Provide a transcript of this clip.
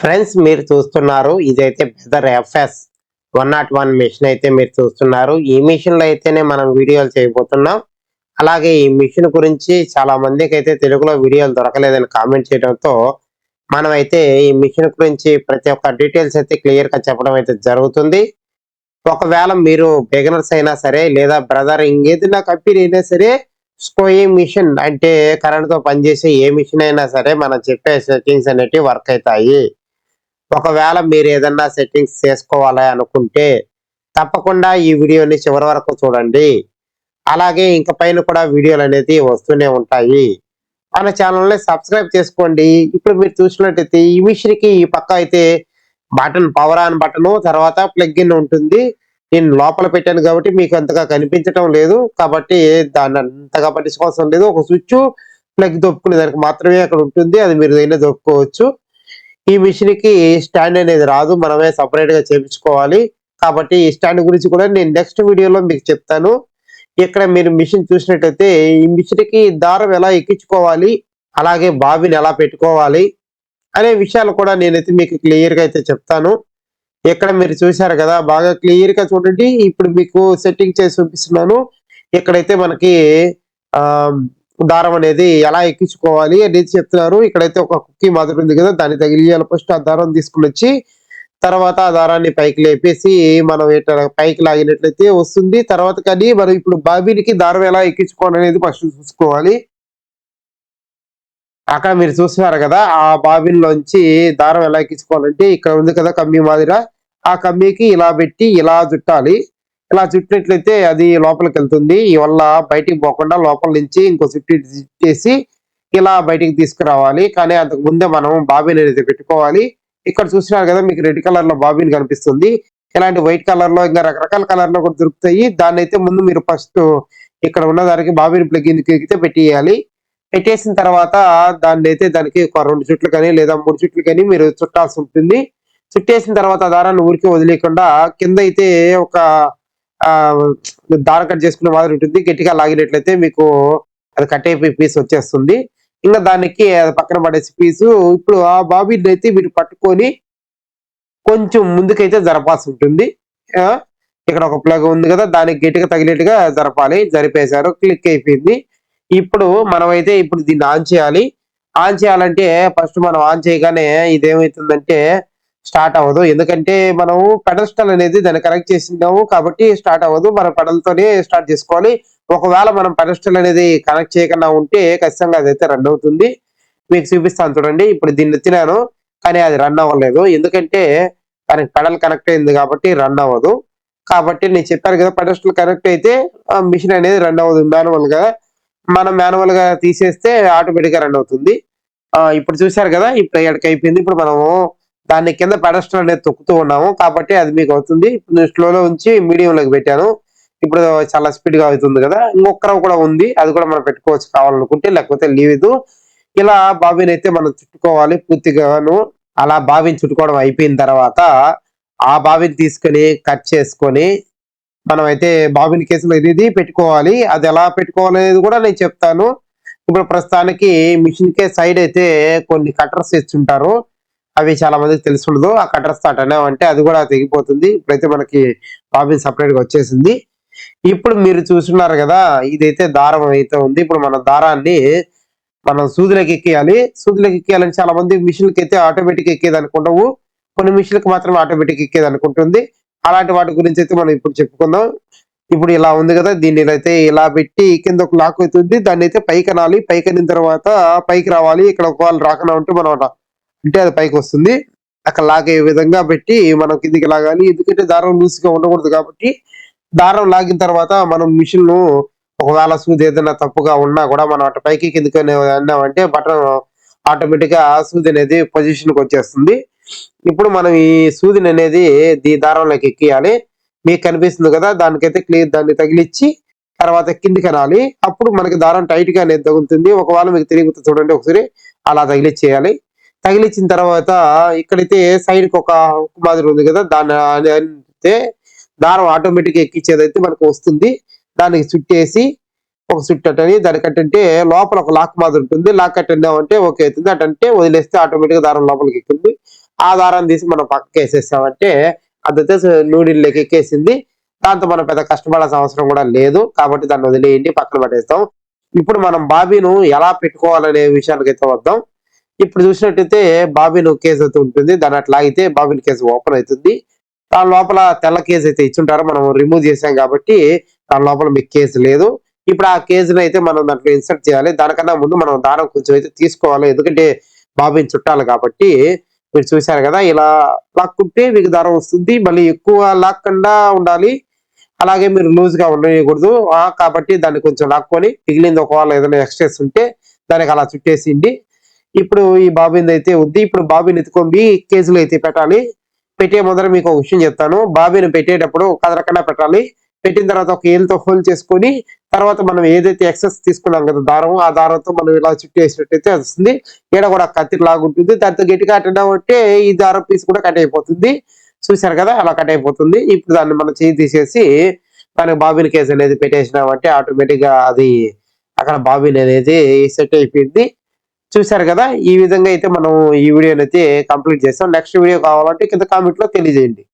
Friends మీరు చూస్తున్నారు. ఇదైతే Brother FS one naught one machine అయితే మీరు చూస్తున్నారు. ఈ మిషన్లో అయితేనే మనం వీడియోలు చేయబోతున్నాం. అలాగే ఈ మిషన్ గురించి చాలా మందికి అయితే తెలుగులో వీడియోలు దొరకలేదని కామెంట్ చేయడంతో మనం అయితే ఈ మిషన్ గురించి ప్రతి ఒక్క డీటెయిల్స్ అయితే క్లియర్గా చెప్పడం అయితే జరుగుతుంది. ఒకవేళ మీరు బిగినర్స్ అయినా సరే లేదా బ్రదర్ ఇంకేదైనా కంపెనీ అయినా సరే స్కోయింగ్ మిషన్ అంటే కరెంట్తో పనిచేసే ఏ మిషన్ అయినా సరే మనం చెప్పే సెట్టింగ్స్ అనేటివి వర్క్ అవుతాయి. ఒకవేళ మీరు ఏదన్నా సెట్టింగ్స్ చేసుకోవాలి అనుకుంటే తప్పకుండా ఈ వీడియోని చివరి వరకు చూడండి. అలాగే ఇంక పైన కూడా వీడియోలు అనేది వస్తూనే ఉంటాయి. మన ఛానల్ని సబ్స్క్రైబ్ చేసుకోండి. ఇప్పుడు మీరు చూసినట్టయితే ఈ మిషన్కి ఈ పక్క అయితే బటన్ పవర్ ఆన్ బటన్ తర్వాత ప్లగ్ ఇన్ ఉంటుంది. నేను లోపల పెట్టాను కాబట్టి మీకు అంతగా కనిపించడం లేదు. కాబట్టి దాన్ని అంతగా పట్టించుకోవాల్సిన లేదు. ఒక స్విచ్ ప్లగ్ దొప్పుకునే దానికి మాత్రమే అక్కడ ఉంటుంది. అది మీరు అయినా దొప్పుకోవచ్చు ఈ మిషన్కి స్టాండ్ అనేది రాదు. మనమే సపరేట్గా చేపించుకోవాలి కాబట్టి ఈ స్టాండ్ గురించి కూడా నేను నెక్స్ట్ వీడియోలో మీకు చెప్తాను. ఇక్కడ మీరు మిషన్ చూసినట్టయితే ఈ మిషన్కి దారం ఎలా ఎక్కించుకోవాలి అలాగే బాబిని ఎలా పెట్టుకోవాలి అనే విషయాలు కూడా నేనైతే మీకు క్లియర్గా అయితే చెప్తాను. ఇక్కడ మీరు చూశారు కదా బాగా క్లియర్గా చూడండి. ఇప్పుడు మీకు సెట్టింగ్ చేసి చూపిస్తున్నాను. ఇక్కడైతే మనకి దారం అనేది ఎలా ఎక్కించుకోవాలి అనేది చెప్తున్నారు. ఇక్కడైతే ఒక కుక్కీ మాదిరి ఉంది కదా దాన్ని తగిలియాలి ఫస్ట్ ఆ దారం తీసుకుని వచ్చి తర్వాత ఆ దారాన్ని పైకి లేపేసి మనం ఇట్లా పైకి లాగినట్లయితే వస్తుంది. తర్వాత కానీ మనం ఇప్పుడు బాబీనికి దారం ఎలా ఎక్కించుకోవాలి అనేది ఫస్ట్ చూసుకోవాలి. అక్కడ మీరు చూస్తున్నారు కదా ఆ బాబిన్లోంచి దారం ఎలా ఎక్కించుకోవాలంటే ఇక్కడ ఉంది కదా కమ్మీ మాదిర. ఆ కమ్మీకి ఇలా పెట్టి ఇలా చుట్టాలి. ఇలా చుట్టినట్లయితే అది లోపలికి వెళ్తుంది. ఈ వల్ల బయటికి పోకుండా లోపల నుంచి ఇంకో చుట్టి చేసి ఇలా బయటికి తీసుకురావాలి. కానీ అంతకు ముందే మనం బాబిన్ అనేది పెట్టుకోవాలి. ఇక్కడ చూసినారు కదా మీకు రెడ్ కలర్లో బాబిన్ కనిపిస్తుంది. ఇలాంటి వైట్ కలర్లో ఇంకా రకరకాల కలర్లో కూడా దొరుకుతాయి. దాన్ని అయితే ముందు మీరు ఫస్ట్ ఇక్కడ ఉన్న దానికి బాబిన్ ప్లగ్ అయితే పెట్టేయాలి. పెట్టేసిన తర్వాత దాన్ని అయితే దానికి ఒక రెండు చుట్లు కానీ లేదా మూడు చుట్లు కానీ మీరు చుట్టాల్సి ఉంటుంది. చుట్టేసిన తర్వాత దారాన్ని ఊరికి వదిలేకుండా కింద అయితే ఒక దారం కట్ చేసుకునే మాదిరి ఉంటుంది. గట్టిగా లాగినట్లయితే మీకు అది కట్ అయిపోయి పీస్ వచ్చేస్తుంది. ఇంకా దానికి అది పక్కన పడేసి పీసు. ఇప్పుడు ఆ బాబీని అయితే మీరు పట్టుకొని కొంచెం ముందుకైతే జరపాల్సి ఉంటుంది. ఆ, ఇక్కడ ఒక ప్లగ్ ఉంది కదా దానికి గట్టిగా తగిలేట్టుగా జరపాలి. జరిపేశారు క్లిక్ అయిపోయింది. ఇప్పుడు మనమైతే ఇప్పుడు దీన్ని ఆన్ చేయాలి. ఆన్ చేయాలంటే ఫస్ట్ మనం ఆన్ చేయగానే ఇదేమవుతుందంటే స్టార్ట్ అవ్వదు. ఎందుకంటే మనం పెడల్స్టల్ అనేది దాన్ని కనెక్ట్ చేసినాము కాబట్టి స్టార్ట్ అవ్వదు. మన పెడల్తోనే స్టార్ట్ చేసుకోవాలి. ఒకవేళ మనం పెడల్స్టల్ అనేది కనెక్ట్ చేయకుండా ఉంటే ఖచ్చితంగా అదైతే రన్ అవుతుంది. మీకు చూపిస్తాను చూడండి. ఇప్పుడు దీన్ని ఎత్తినాను. కానీ అది రన్ అవ్వలేదు. ఎందుకంటే దానికి పెడల్ కనెక్ట్ అయింది కాబట్టి రన్ అవ్వదు. కాబట్టి నేను చెప్పాను కదా పెడల్స్టల్ కనెక్ట్ అయితే మిషన్ అనేది రన్ అవ్వదు మాన్యువల్గా మనం మాన్యువల్గా తీసేస్తే ఆటోమేటిక్గా రన్ అవుతుంది. ఆ, ఇప్పుడు చూశారు కదా ఇప్పుడు ఎక్కడికి అయిపోయింది. ఇప్పుడు మనము దాన్ని కింద పెడస్టల్ అనేది తొక్కుతూ ఉన్నాము. కాబట్టి అది మీకు అవుతుంది. ఇప్పుడు నేను స్లోలో ఉంచి మీడియం లోకి పెట్టాను. ఇప్పుడు చాలా స్పీడ్గా అవుతుంది కదా. ఇంకొక కూడా ఉంది. అది కూడా మనం పెట్టుకోవచ్చు కావాలనుకుంటే లేకపోతే లేదు ఇలా బాబీని అయితే మనం చుట్టుకోవాలి పూర్తిగాను. అలా బావిని చుట్టుకోవడం అయిపోయిన తర్వాత ఆ బావిని తీసుకొని కట్ చేసుకొని మనం అయితే బావిని కేసులో ఇది పెట్టుకోవాలి. అది ఎలా పెట్టుకోవాలనేది కూడా నేను చెప్తాను. ఇప్పుడు ప్రస్తుతానికి మిషన్ కే సైడ్ అయితే కొన్ని కట్టర్స్ ఇచ్చుంటారు అవి చాలా మందికి తెలిసి ఉండదు. ఆ కట్టర్స్తో అంటే అది కూడా తెగిపోతుంది. ఇప్పుడైతే మనకి బాబిన్ సపరేట్గా వచ్చేసింది. ఇప్పుడు మీరు చూస్తున్నారు కదా ఇదైతే దారం అయితే ఉంది. ఇప్పుడు మన దారాన్ని మనం సూదులకు ఎక్కేయాలి. సూదులకు ఎక్కేయాలని చాలా మంది మిషన్లకి అయితే ఆటోమేటిక్ ఎక్కేది అనుకుంటావు కొన్ని మిషన్లకు మాత్రం ఆటోమేటిక్ ఎక్కేది అనుకుంటుంది అలాంటి వాటి గురించి అయితే మనం ఇప్పుడు చెప్పుకుందాం. ఇప్పుడు ఇలా ఉంది కదా దీన్ని అయితే ఇలా పెట్టి కింద ఒక లాక్ అవుతుంది. దాన్ని అయితే పైకి అనాలి. పైకి అనిన తర్వాత పైకి రావాలి. ఇక్కడ ఒకవేళ రాకుండా ఉంటే మనం అంటే అది పైకి వస్తుంది. అక్కడ లాగే విధంగా పెట్టి మనం కిందికి లాగాలి. ఎందుకంటే దారం లూజ్గా ఉండకూడదు కాబట్టి దారం లాగిన తర్వాత మనం మిషన్ను ఒకవేళ సూది ఏదైనా తప్పుగా ఉన్నా కూడా మనం అటు పైకి కిందికి అన్నామంటే బటన్ ఆటోమేటిక్గా సూది అనేది పొజిషన్కి వచ్చేస్తుంది. ఇప్పుడు మనం ఈ సూదిని అనేది దీ దారంలోకి ఎక్కియాలి. మీకు కనిపిస్తుంది కదా దానికైతే క్లియర్ దాన్ని తగిలిచ్చి తర్వాత కిందికి అనాలి. అప్పుడు మనకి దారం టైట్గా అనేది తగులుతుంది. ఒకవేళ మీకు తిరిగి చూడండి ఒకసారి అలా తగిలిచ్చేయాలి. తగిలిచ్చిన తర్వాత ఇక్కడైతే సైడ్కి ఒక హుక్ మాదిరి ఉంది కదా దాన్ని దారం ఆటోమేటిక్ ఎక్కించేదైతే మనకు వస్తుంది. దానికి చుట్టేసి ఒక చుట్టు అటని దానికంటే లోపల ఒక లాక్ మాదిరి ఉంటుంది. లాక్ అటెండ్ అంటే ఓకే అవుతుంది. అటంటే వదిలేస్తే ఆటోమేటిక్ దారం లోపలికి ఎక్కుతుంది ఆ దారాన్ని తీసి మనం పక్కకి వేసేసామంటే అదైతే నూడిల్లోకి ఎక్కేసింది. దాంతో మనం పెద్ద కష్టపడాల్సిన అవసరం కూడా లేదు. కాబట్టి దాన్ని వదిలేయండి పక్కన పట్టేస్తాం ఇప్పుడు మనం బాబీను ఎలా పెట్టుకోవాలనే విషయానికి అయితే వద్దాం. ఇప్పుడు చూసినట్టయితే బాబిన్ కేసు అయితే ఉంటుంది. దాని అట్లా అయితే బాబిన్ కేసు ఓపెన్ అవుతుంది. దాని లోపల తెల్ల కేసు అయితే ఇచ్చుంటారు. మనం రిమూవ్ చేసాం కాబట్టి దాని లోపల మీకు కేసు లేదు. ఇప్పుడు ఆ కేసుని అయితే మనం దాంట్లో ఇన్సర్ట్ చేయాలి. దానికన్నా ముందు మనం దారం కొంచెం అయితే తీసుకోవాలి. ఎందుకంటే బాబిన్ చుట్టాలి కాబట్టి మీరు చూశారు కదా ఇలా లాక్కుంటే మీకు దారం వస్తుంది. మళ్ళీ ఎక్కువ లాక్కకుండా ఉండాలి. అలాగే మీరు లూజ్గా ఉండకూడదు కాబట్టి దాన్ని కొంచెం లాక్కొని మిగిలింది ఒకవేళ ఏదైనా ఎక్స్ట్రాస్ ఉంటే దానికి అలా చుట్టేసిండి ఇప్పుడు ఈ బాబిన్ అయితే ఉంది ఇప్పుడు బాబిన్ ఎత్తుకొని కేసులు అయితే పెట్టాలి. పెట్టే ముందర మీకు ఒక విషయం చెప్తాను. బాబిని పెట్టేటప్పుడు కదలకుండా పెట్టాలి. పెట్టిన తర్వాత ఒక ఏళ్ళతో హోల్ చేసుకొని తర్వాత మనం ఏదైతే ఎక్సెస్ తీసుకున్నాం కదా దారం ఆ దారంతో మనం ఇలా చుట్టేసినట్టయితే వేసినట్టయితే వస్తుంది. ఈడ కూడా కత్తి లాగుంటుంది. దాంతో గట్టిగా అంటే ఈ దారం పీస్ కూడా కట్ అయిపోతుంది. చూశారు కదా? అలా కట్ అయిపోతుంది. ఇప్పుడు దాన్ని మనం చేయి తీసేసి దానికి బాబిన్ కేసు అనేది పెట్టేసినామంటే ఆటోమేటిక్గా అది అక్కడ బాబిన్ అనేది సెట్ అయిపోయింది. చూశారు కదా? ఈ విధంగా అయితే మనం ఈ వీడియోని అయితే కంప్లీట్ చేస్తాం. నెక్స్ట్ వీడియో కావాలంటే కింద కామెంట్లో తెలియజేయండి.